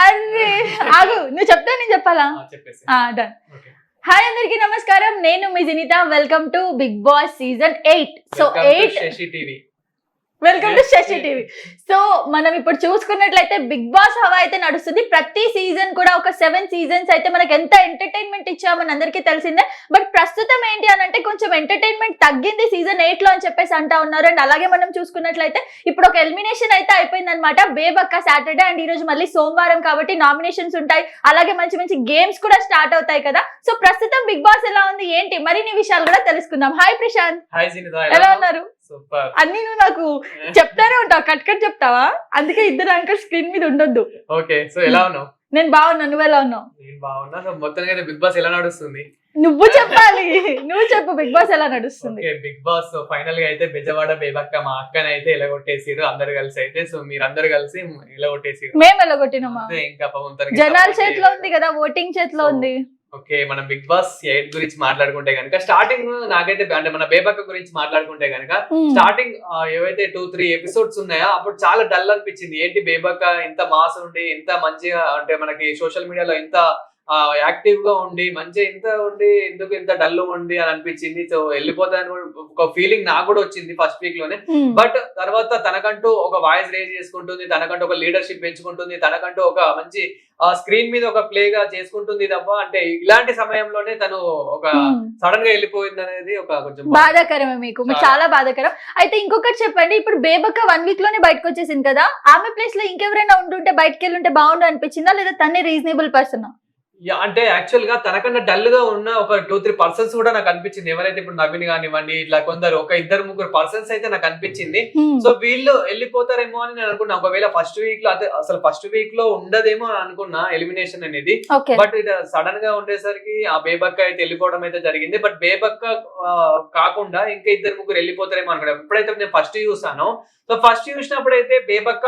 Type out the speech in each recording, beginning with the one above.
అరే ఆగు నువ్వు చెప్తా నేను చెప్పాలా? డన్ హాయ్ అందరికీ నమస్కారం. నేను మీ Jinitha welcome to Bigg Boss season eight so eight welcome to. Sashi TV so మనం ఇప్పుడు చూసుకున్నట్లయితే బిగ్ బాస్ హవా అయితే నడుస్తుంది. ప్రతి సీజన్ కూడా ఒక సెవెన్ సీజన్స్ అయితే మనకి ఎంత ఎంటర్టైన్మెంట్ ఇచ్చామని అందరికీ తెలిసిందే. బట్ ప్రస్తుతం ఏంటి అని అంటే కొంచెం ఎంటర్టైన్మెంట్ తగ్గింది సీజన్ ఎయిట్లో అని చెప్పేసి అంటా ఉన్నారు. అండ్ అలాగే మనం చూసుకున్నట్లయితే ఇప్పుడు ఒక ఎలిమినేషన్ అయితే అయిపోయింది అనమాట బేబక్క సాటర్డే అండ్ ఈ రోజు మళ్ళీ సోమవారం కాబట్టి నామినేషన్స్ ఉంటాయి. అలాగే మంచి మంచి గేమ్స్ కూడా స్టార్ట్ అవుతాయి కదా. సో ప్రస్తుతం బిగ్ బాస్ ఎలా ఉంది? ఏంటి? మరిన్ని విషయాలు కూడా తెలుసుకుందాం. హాయ్ ప్రశాంత్ ఎలా ఉన్నారు? అన్ని నువ్వు నాకు చెప్తానే ఉంటావు కట్ కట్ చెప్తావా? అందుకే ఇద్దరు అంకల్ స్క్రీన్ మీద ఉండొద్దు. ఓకే సో ఎలా ఉన్నావు? నేను బాగున్నా నువ్వు ఎలా ఉన్నావు? నేను బాగున్నా మొత్తానికి అయితే బిగ్ బాస్ ఎలా నడుస్తుంది? నువ్వు చెప్పాలి నువ్వు చెప్పు బిగ్ బాస్ ఎలా నడుస్తుంది. బిగ్ బాస్ ఫైనల్గా అయితే బెజవాడ బేబక్క మా అక్కని అయితే ఎలా కొట్టేసిరు అందరు కలిసి అయితే సో మీరు అందరు కలిసి ఎలా కొట్టేసిరు మేము ఎలాగొట్టినమ్మా అంతే ఇంకా జనాల చేతిలో. ఉంది కదా ఓటింగ్ చేతిలో ఉంది. ఓకే మనం బిగ్ బాస్ ఎయిట్ గురించి మాట్లాడుకుంటే కనుక స్టార్టింగ్ నాకైతే అంటే మన బేబక్క గురించి మాట్లాడుకుంటే కనుక. స్టార్టింగ్ ఏవైతే టూ త్రీ ఎపిసోడ్స్ ఉన్నాయో అప్పుడు చాలా డల్ అనిపించింది ఏంటి బేబక్క ఇంత మాస్ ఉండి ఇంత మంచిగా అంటే మనకి సోషల్ మీడియాలో ఇంత యాక్టివ్గా ఉండి మంచిగా ఇంత ఉండి ఎందుకు ఇంత డల్ ఉండి అని అనిపించింది. సో వెళ్ళిపోతాను ఒక ఫీలింగ్ నాకు కూడా వచ్చింది ఫస్ట్ వీక్లోనే. Hmm. బట్ తర్వాత తనకంటూ ఒక వాయిస్ రేజ్ చేసుకుంటుంది తనకంటూ ఒక లీడర్షిప్ పెంచుకుంటుంది తనకంటూ ఒక మంచి స్క్రీన్ మీద ఒక ప్లే గా చేసుకుంటుంది తప్ప అంటే ఇలాంటి సమయంలోనే తను ఒక Hmm. సడన్గా వెళ్ళిపోయింది అనేది ఒక కొంచెం బాధాకరమే మీకు. చాలా. బాధాకరం. అయితే ఇంకొకటి చెప్పండి ఇప్పుడు బేబక్క వన్ వీక్లోనే బయటకు వచ్చేసింది కదా ఆమె ప్లేస్లో ఇంకెవరైనా ఉండుంటే బయటకు వెళ్ళుంటే బాగుండు అనిపించిందా? లేదా తనే రీజనబుల్ పర్సన్ అంటే యాక్చువల్గా తనకన్నా డల్గా ఉన్న ఒక టూ త్రీ పర్సన్స్ కూడా నాకు అనిపించింది. ఎవరైతే ఇప్పుడు నవీన్ కానివ్వండి ఇట్లా కొందరు ఒక ఇద్దరు ముగ్గురు పర్సన్స్ అయితే నాకు అనిపించింది. సో వీళ్ళు వెళ్ళిపోతారేమో అని నేను అనుకున్నా. ఒకవేళ ఫస్ట్ వీక్లో అసలు ఫస్ట్ వీక్లో ఉండదేమో అని అనుకున్నా ఎలిమినేషన్ అనేది. బట్ ఇది సడన్గా ఉండేసరికి ఆ బేబక్క అయితే వెళ్ళిపోవడం అయితే జరిగింది. బట్ బేబక్క కాకుండా ఇంకా ఇద్దరు ముగ్గురు వెళ్ళిపోతారేమో అనుకున్నా. ఎప్పుడైతే నేను ఫస్ట్ చూసానో సో ఫస్ట్ చూసినప్పుడు అయితే బేబక్క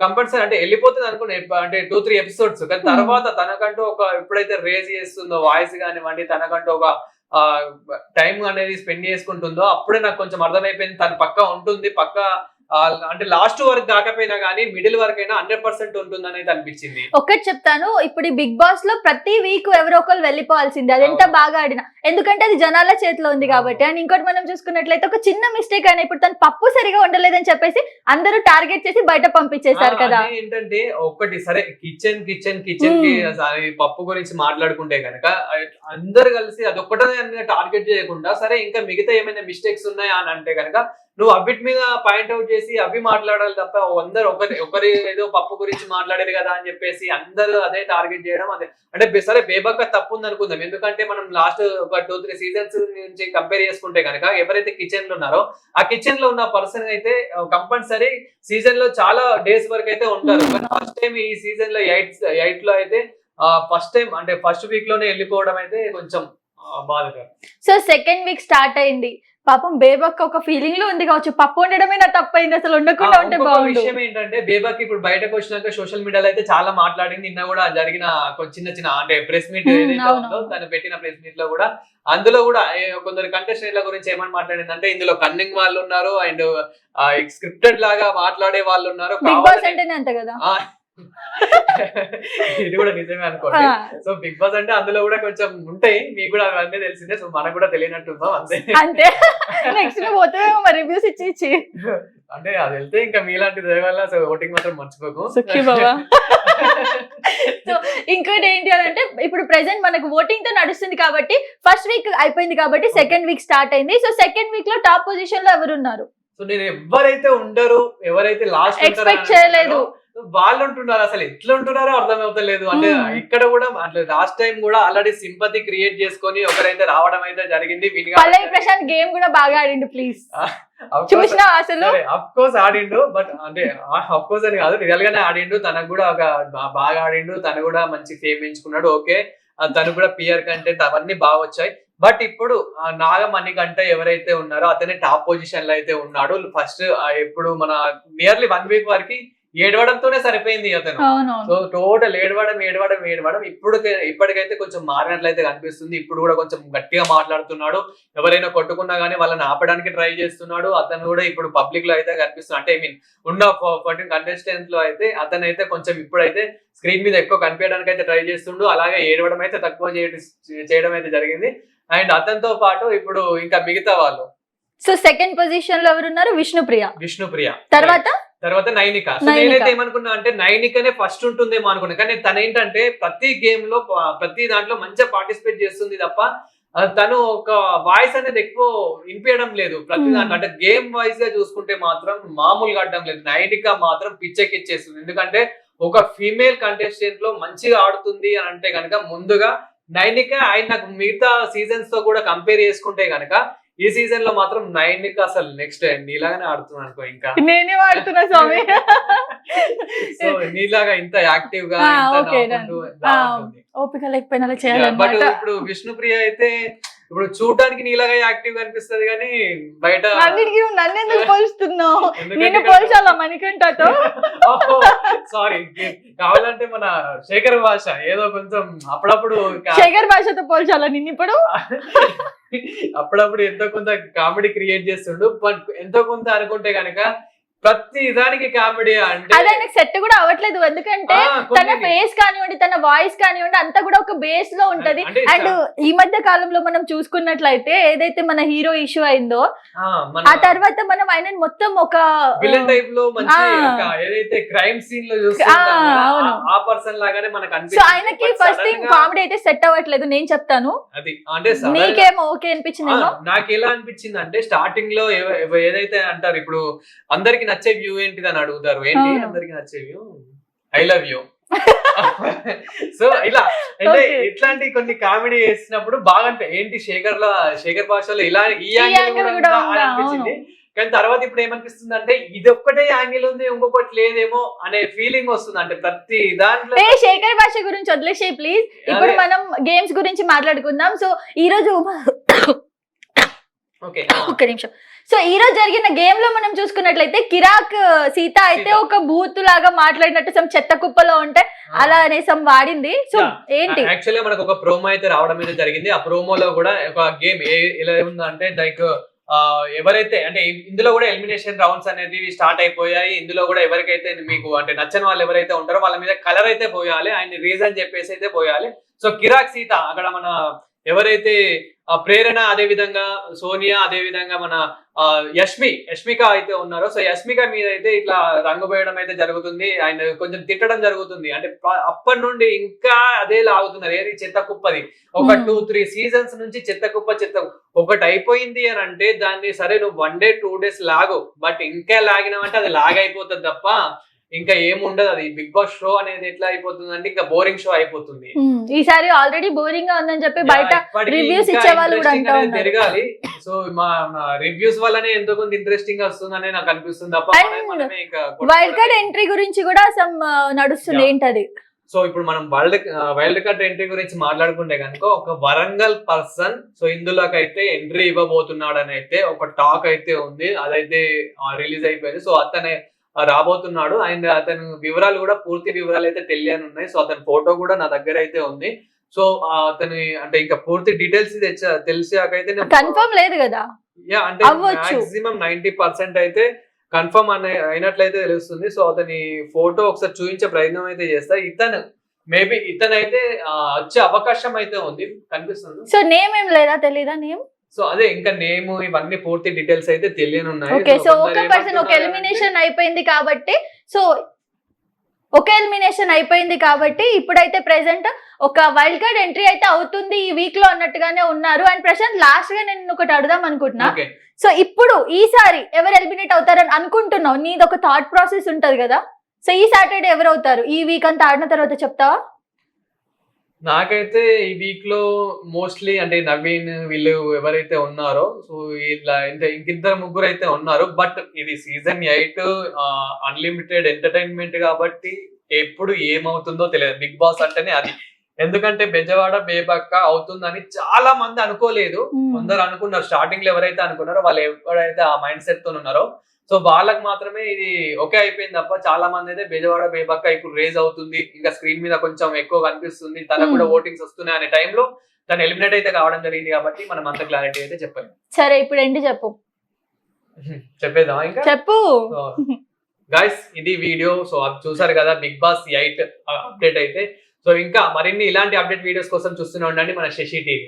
కంపల్సరీ అంటే వెళ్ళిపోతుంది అనుకున్నా అంటే టూ త్రీ ఎపిసోడ్స్ కానీ Hmm. తర్వాత తనకంటూ ఒక ఎప్పుడైతే రేజ్ చేస్తుందో వాయిస్ కానివ్వండి తనకంటూ ఒక టైం అనేది స్పెండ్ చేసుకుంటుందో అప్పుడే నాకు కొంచెం అర్థమైపోయింది తను పక్క ఉంటుంది పక్క అంటే లాస్ట్ వరకు కాకపోయినా కానీ మిడిల్ వరకు అయినా హండ్రెడ్ పర్సెంట్ ఉంటుంది అనేది అనిపించింది. ఒకటి చెప్తాను ఇప్పుడు ఈ బిగ్ బాస్లో ప్రతి వీక్ ఎవరో ఒకరు వెళ్ళిపోవాల్సిందే అది ఎంత. బాగా ఆడినా. ఎందుకంటే అది జనాల చేతిలో ఉంది కాబట్టి. అండ్ ఇంకోటి మనం చూసుకున్నట్లయితే ఒక చిన్న మిస్టేక్ అయినా ఇప్పుడు తను పప్పు సరిగా ఉండలేదని చెప్పేసి అందరూ టార్గెట్ చేసి బయట పంపించేశారు కదా. ఏంటంటే ఒక్కటి సరే కిచెన్ కిచెన్ కిచెన్కి పప్పు గురించి మాట్లాడుకుంటే కనుక అందరు కలిసి అది ఒక్కటే టార్గెట్ చేయకుండా సరే ఇంకా మిగతా ఏమైనా మిస్టేక్స్ ఉన్నాయా అని అంటే కనుక నువ్వు అవిటి మీద పాయింట్ అవుట్ చేసి అవి మాట్లాడాలి తప్ప అందరు ఒకరి ఒకరి ఏదో పప్పు గురించి మాట్లాడేది కదా అని చెప్పేసి అందరూ అదే టార్గెట్ చేయడం అదే. అంటే సరే బేబక్క తప్పు ఉంది అనుకుందాం ఎందుకంటే మనం లాస్ట్ ఒక టూ త్రీ సీజన్స్ నుంచి కంపేర్ చేసుకుంటే కనుక ఎవరైతే కిచెన్లో ఉన్నారో ఆ కిచెన్లో ఉన్న పర్సన్ అయితే కంపల్సరీ సీజన్లో చాలా డేస్ వరకు అయితే ఉంటారు. Hmm. ఫస్ట్ టైం ఈ సీజన్లో ఎయిట్ ఎయిట్లో అయితే ఫస్ట్ టైం అంటే ఫస్ట్ వీక్లోనే వెళ్ళిపోవడం అయితే కొంచెం బాధకరం. సో సెకండ్ వీక్ స్టార్ట్ అయింది. పాపం బేబక్క ఒక ఫీలింగ్లో ఉంది కావచ్చు. పప్పు ఉండడమే నా తప్పైంది. అసలు ఉండకుండా ఉంటే విషయం ఏంటంటే బేబాకి ఇప్పుడు బయటకు వచ్చినాక సోషల్ మీడియాలో అయితే చాలా మాట్లాడింది. నిన్న కూడా జరిగిన చిన్న చిన్న అంటే ప్రెస్ మీట్ తను పెట్టిన ప్రెస్ మీట్లో కూడా అందులో కూడా కొందరు కంటెస్టెంట్ల గురించి ఏమని మాట్లాడింది అంటే ఇందులో కన్నింగ్ వాళ్ళు ఉన్నారు. అండ్ స్క్రిప్టెడ్ లాగా మాట్లాడే వాళ్ళు ఉన్నారు. అంటేనే అంత కదా. ఇది కూడా నిజమే అనుకోండి. సో బిగ్ బాస్ అంటే అందులో కూడా కొంచెం ఉంటాయి. మీకు కూడా అవన్నీ తెలిసిందే. సో మనకు కూడా తెలియనట్టుందో అంతే. అంతే. నెక్స్ట్ పోతావేమో మరి రివ్యూస్ ఇచ్చి ఇచ్చి. అంటే అది వెళ్తే ఇంకా మీలాంటి దయవల్ల సో ఓటింగ్ మాత్రం మర్చిపోకు. సుఖీ బాబా. సో ఇంకోటి ఏంటి అని అంటే ఇప్పుడు ప్రెసెంట్ మనకు ఓటింగ్తో నడుస్తుంది కాబట్టి ఫస్ట్ వీక్ అయిపోయింది కాబట్టి సెకండ్ వీక్ స్టార్ట్ అయింది. సో సెకండ్ వీక్లో టాప్ పొజిషన్లో ఎవరు ఉన్నారు సో నేను ఎవరైతే ఉండరు ఎవరైతే లాస్ట్ Expect చేయలేదు. వాళ్ళు ఉంటున్నారు అసలు ఎట్లా ఉంటున్నారో అర్థమవుతలేదు. అంటే. ఇక్కడ కూడా అంటే లాస్ట్ టైం కూడా ఆల్రెడీ సింపతి క్రియేట్ చేసుకొని ఒకరైతే రావడం అయితే జరిగింది. పల్లవి ప్రశాంత్ గేమ్ కూడా బాగా ఆడిండు ప్లీజ్ చూసినా అసలు? అఫ్ కోర్స్ ఆడిండు బట్ అంటే అఫ్ కోర్స్ అని కాదు రియల్ గానే ఆడిండు. తనకు కూడా ఒక బాగా ఆడిండు. తను కూడా మంచి ఫేమ్ ఎంచుకున్నాడు ఓకే తను కూడా పియర్ కంటెంట్ అవన్నీ బాగా వచ్చాయి. బట్ ఇప్పుడు నాగమణి కంటే ఎవరైతే ఉన్నారో అతనే టాప్ పొజిషన్లో అయితే ఉన్నాడు. ఫస్ట్ ఇప్పుడు మన నియర్లీ వన్ వీక్ వరకు ఏడవడంతోనే సరిపోయింది అతను. సో టోటల్ ఏడవడం ఏడవడం ఏడవడం ఇప్పుడు ఇప్పటికైతే కొంచెం మారినట్లయితే కనిపిస్తుంది. ఇప్పుడు కూడా కొంచెం గట్టిగా మాట్లాడుతున్నాడు. ఎవరైనా కొట్టుకున్నా గానీ వాళ్ళని ఆపడానికి ట్రై చేస్తున్నాడు. అతను కూడా ఇప్పుడు పబ్లిక్లో అయితే కనిపిస్తున్నాడు. అంటే ఐ మీన్ ఉన్న ఫోర్టీన్ కంటెస్టెంట్లో అయితే అతను అయితే కొంచెం ఇప్పుడైతే స్క్రీన్ మీద ఎక్కువ కనిపించడానికి అయితే ట్రై చేస్తుండు. అలాగే ఏడవడం అయితే తక్కువ చేయడం అయితే జరిగింది. అండ్ అతనితో పాటు ఇప్పుడు ఇంకా మిగతా వాళ్ళు. సో సెకండ్ పొజిషన్లో ఎవరున్నారు? విష్ణుప్రియ. విష్ణుప్రియ. తర్వాత? తర్వాత నైనిక. సో. నేనైతే ఏమనుకున్నా అంటే నైనికనే ఫస్ట్ ఉంటుందేమో అనుకున్నా. కానీ తను ఏంటంటే ప్రతి గేమ్లో ప్రతి దాంట్లో మంచిగా పార్టిసిపేట్ చేస్తుంది తప్ప తను ఒక వాయిస్ అనేది ఎక్కువ వినిపించడం లేదు ప్రతి Hmm. దాంట్లో. అంటే గేమ్ వైజ్గా చూసుకుంటే మాత్రం మామూలుగా ఆడడం లేదు. నైనిక మాత్రం పిచ్చెక్కిచ్చేస్తుంది. ఎందుకంటే ఒక ఫీమేల్ కంటెస్టెంట్లో మంచిగా ఆడుతుంది అని అంటే కనుక ముందుగా నైనిక ఆయన నాకు మిగతా సీజన్స్తో కూడా కంపేర్ చేసుకుంటే గనక ఈ సీజన్లో మాత్రం నైనిక అసలు నెక్స్ట్ నీలాగానే ఆడుతుంది అనుకో ఇంకా. నేనే వాడుతున్నా స్వామి. సో నీలాగా ఇంత యాక్టివ్గా. ఓపిక లేకపోయినా అలా బట్ ఇప్పుడు విష్ణుప్రియ అయితే ఇప్పుడు చూడడానికి నీలాగా యాక్టివ్గా అనిపిస్తది కానీ బయట అన్నిటికీ నన్ను ఎందుకు పోల్చుతున్నావు నిన్ను ఇక్కడ- పోల్చాలా మణికంఠతో? సారీ కావాలంటే మన శేఖర్ భాష ఏదో కొంచెం అప్పుడప్పుడు కా- శేఖర్ భాషతో పోల్చాలా నిన్ను ఇప్పుడు? అప్పుడప్పుడు ఎంతో కొంత కామెడీ క్రియేట్ చేస్తుండు. బట్ ఎంతో కొంత అనుకుంటే గనక ప్రతి దానికి కామెడీ అంటే అదే ఆయనకు సెట్ కూడా అవ్వట్లేదు. ఎందుకంటే తన ఫేస్ కానివ్వండి తన వాయిస్ కానివ్వండి అంతా కూడా ఒక బేస్లో ఉంటది. అండ్ ఈ మధ్య కాలంలో మనం చూసుకున్నట్లయితే ఏదైతే మన హీరో ఇష్యూ అయిందో ఆ, తర్వాత మనం ఆయన మొత్తం ఒక విలన్ టైప్లో ఏదైతే క్రైమ్ సీన్లో ఆ, పర్సన్ లాగానే మనకు సో ఆయనకి ఫస్ట్ థింగ్ కామెడీ అయితే సెట్ అవ్వట్లేదు నేను చెప్తాను. అది అంటే నీకేమో ఓకే ఆ, అనిపించిందేమో? నాకు ఎలా అనిపించింది అంటే స్టార్టింగ్లో ఏదైతే అంటారు ఇప్పుడు అందరికి నచ్చే వ్యూ ఏంటిది అని అడుగుతారు? ఏంటి. అందరికి నచ్చే view I love you so ఇలా అంటే. ఇట్లాంటి కొన్ని కామెడీ చేసినప్పుడు బాగా ఏంటి శేఖర్లో శేఖర్ భాషలో ఇలా ఈ యాంగిల్ కూడా? అనిపించింది. కానీ తర్వాత ఇప్పుడు ఏమనిపిస్తుంది అంటే ఇది ఒక్కటే యాంగిల్ ఉంది ఇంకొకటి లేదేమో అనే ఫీలింగ్ వస్తుంది. అంటే ప్రతి దాంట్లో శేఖర్ భాష గురించి వదిలేసే ప్లీజ్ ఇప్పుడు. మనం గేమ్స్ గురించి మాట్లాడుకుందాం. సో ఈ రోజు ఒక్క నిమిషం. సో ఈ రోజు జరిగిన గేమ్లో మనం చూసుకున్నట్లయితే కిరాక్ సీత అయితే. ఒక బూత్ లాగా మాట్లాడినట్టు సమ్ చెత్త కుప్పలో ఉంటే అలా అనే సమ్ వాడింది. సో. ఏంటి? యాక్చువల్లీ మనకు ఒక ప్రోమో అయితే రావడం అయితే జరిగింది. ఆ ప్రోమోలో కూడా ఒక గేమ్ ఎలా ఉందంటే లైక్ ఎవరైతే అంటే ఇందులో కూడా ఎలిమినేషన్ రౌండ్స్ అనేది స్టార్ట్ అయిపోయాయి. ఇందులో కూడా ఎవరికైతే మీకు అంటే నచ్చని వాళ్ళు ఎవరైతే ఉంటారో వాళ్ళ మీద కలర్ అయితే పోయాలి. ఆయన రీజన్ చెప్పేసి అయితే పోయాలి. సో కిరాక్ సీత అక్కడ మన ఎవరైతే ఆ ప్రేరణ అదే విధంగా సోనియా అదే విధంగా మన యష్మి యష్మిక అయితే ఉన్నారో సో యష్మిక మీద అయితే ఇట్లా రంగు పోయడం అయితే జరుగుతుంది. ఆయన కొంచెం తిట్టడం జరుగుతుంది. అంటే అప్పటి నుండి ఇంకా అదే లాగుతున్నారు. ఏది? చెత్త కుప్పది. ఒక. టూ త్రీ సీజన్స్ నుంచి చెత్త కుప్ప చెత్త ఒకటి అయిపోయింది అని అంటే దాన్ని సరే నువ్వు వన్ డే టూ డేస్ లాగు. బట్ ఇంకా లాగినావంటే అది లాగ్ అయిపోతుంది తప్ప ఇంకా ఏముండదు అది. బిగ్ బాస్ షో అనేది ఎట్లా అయిపోతుంది అంటే ఇంకా బోరింగ్ షో అయిపోతుంది. ఈసారి ఆల్రెడీ బోరింగ్గా ఉందని చెప్పి బయట కూడా ఉన్నారు. పెరగాలి సో మా రివ్యూస్ వల్లనే ఎంతో కొంత ఇంట్రెస్టింగ్ వస్తుందని నాకు అనిపిస్తుంది తప్ప వైల్డ్ కార్డ్. ఎంట్రీ గురించి కూడా సమ్ నడుస్తుంది. ఏంటది? సో ఇప్పుడు మనం వరల్డ్ వైల్డ్ కార్డ్ ఎంట్రీ గురించి మాట్లాడుకుంటే కనుక ఒక వరంగల్ పర్సన్ సో ఇందులోకి అయితే ఎంట్రీ ఇవ్వబోతున్నాడు అని అయితే ఒక టాక్ అయితే ఉంది. అదైతే రిలీజ్ అయిపోయింది. సో అతనే రాబోతున్నాడు. అండ్ అతను వివరాలు కూడా పూర్తి వివరాలు అయితే తెలియని ఉన్నాయి. సో అతని ఫోటో కూడా నా దగ్గర అయితే ఉంది. సో అతని అంటే ఇంకా పూర్తి డీటెయిల్స్ తెచ్చా తెలిసాకైతే కన్ఫర్మ్ లేదు కదా? యా అంటే. మాక్సిమం నైన్టీ పర్సెంట్ అయితే కన్ఫర్మ్ అనే అయినట్లయితే తెలుస్తుంది. సో అతని ఫోటో ఒకసారి చూపించే ప్రయత్నం అయితే చేస్తా. ఇతను మేబీ ఇతను అయితే ఆ, వచ్చే అవకాశం అయితే ఉంది. కనిపిస్తుంది. సో నేమ్ ఏం లేదా? తెలీదా నేమ్? సో అదే ఇంకా నేమ్ ఇవన్నీ పూర్తి డీటెయిల్స్ అయితే తెలియని ఉన్నాయి ఓకే సో ఒక పర్సన్ ఒక ఎలిమినేషన్ అయిపోయింది కాబట్టి సో ఒక ఎలిమినేషన్ అయిపోయింది కాబట్టి ఇప్పుడైతే ప్రెసెంట్ ఒక వైల్డ్ కార్డ్ ఎంట్రీ అయితే అవుతుంది ఈ వీక్లో అన్నట్టుగానే ఉన్నారు. అండ్ ప్రశాంత్ లాస్ట్గా నేను ఒకటి అడుగుదాం అనుకుంటున్నా. సో ఇప్పుడు ఈసారి ఎవరు ఎలిమినేట్ అవుతారని అనుకుంటున్నావు? నీది ఒక థాట్ ప్రాసెస్ ఉంటది కదా? సో ఈ సాటర్డే ఎవరు అవుతారు? ఈ వీక్ అంతా ఆడిన తర్వాత చెప్తావా? నాకైతే ఈ వీక్లో మోస్ట్లీ అంటే నవీన్ వీళ్ళు ఎవరైతే ఉన్నారో సో ఇట్లా అంటే ఇంకిద్దరు ముగ్గురు అయితే ఉన్నారు. బట్ ఇది సీజన్ ఎయిట్ అన్లిమిటెడ్ ఎంటర్టైన్మెంట్ కాబట్టి ఎప్పుడు ఏమవుతుందో తెలియదు. బిగ్ బాస్ అంటేనే అది. ఎందుకంటే బెజవాడ బేబక్క అవుతుందని చాలా మంది అనుకోలేదు. అందరు అనుకున్నారు. స్టార్టింగ్లో ఎవరైతే అనుకున్నారో వాళ్ళు ఎవరైతే ఆ మైండ్ సెట్తో ఉన్నారో. సో వాళ్ళకి మాత్రమే ఇది ఓకే అయిపోయింది తప్ప చాలా మంది అయితే బెజవాడ బేబక్క ఇప్పుడు రేజ్ అవుతుంది. ఇంకా స్క్రీన్ మీద కొంచెం ఎక్కువ కనిపిస్తుంది. తనకు కూడా. ఓటింగ్స్ వస్తున్నాయి అనే టైంలో తను ఎలిమినేట్ అయితే కావడం జరిగింది కాబట్టి మనం అంత క్లారిటీ అయితే చెప్పాలి. సరే ఇప్పుడు ఏంటి చెప్పు? చెప్పేద్దామా ఇంకా? చెప్పు. గైస్ ఇది వీడియో. సో అది చూసారు కదా బిగ్ బాస్ ఎయిట్ అప్డేట్ అయితే. సో ఇంకా మరిన్ని ఇలాంటి అప్డేట్ వీడియోస్ కోసం చూస్తూనే ఉండండి మన శశి టీవీ.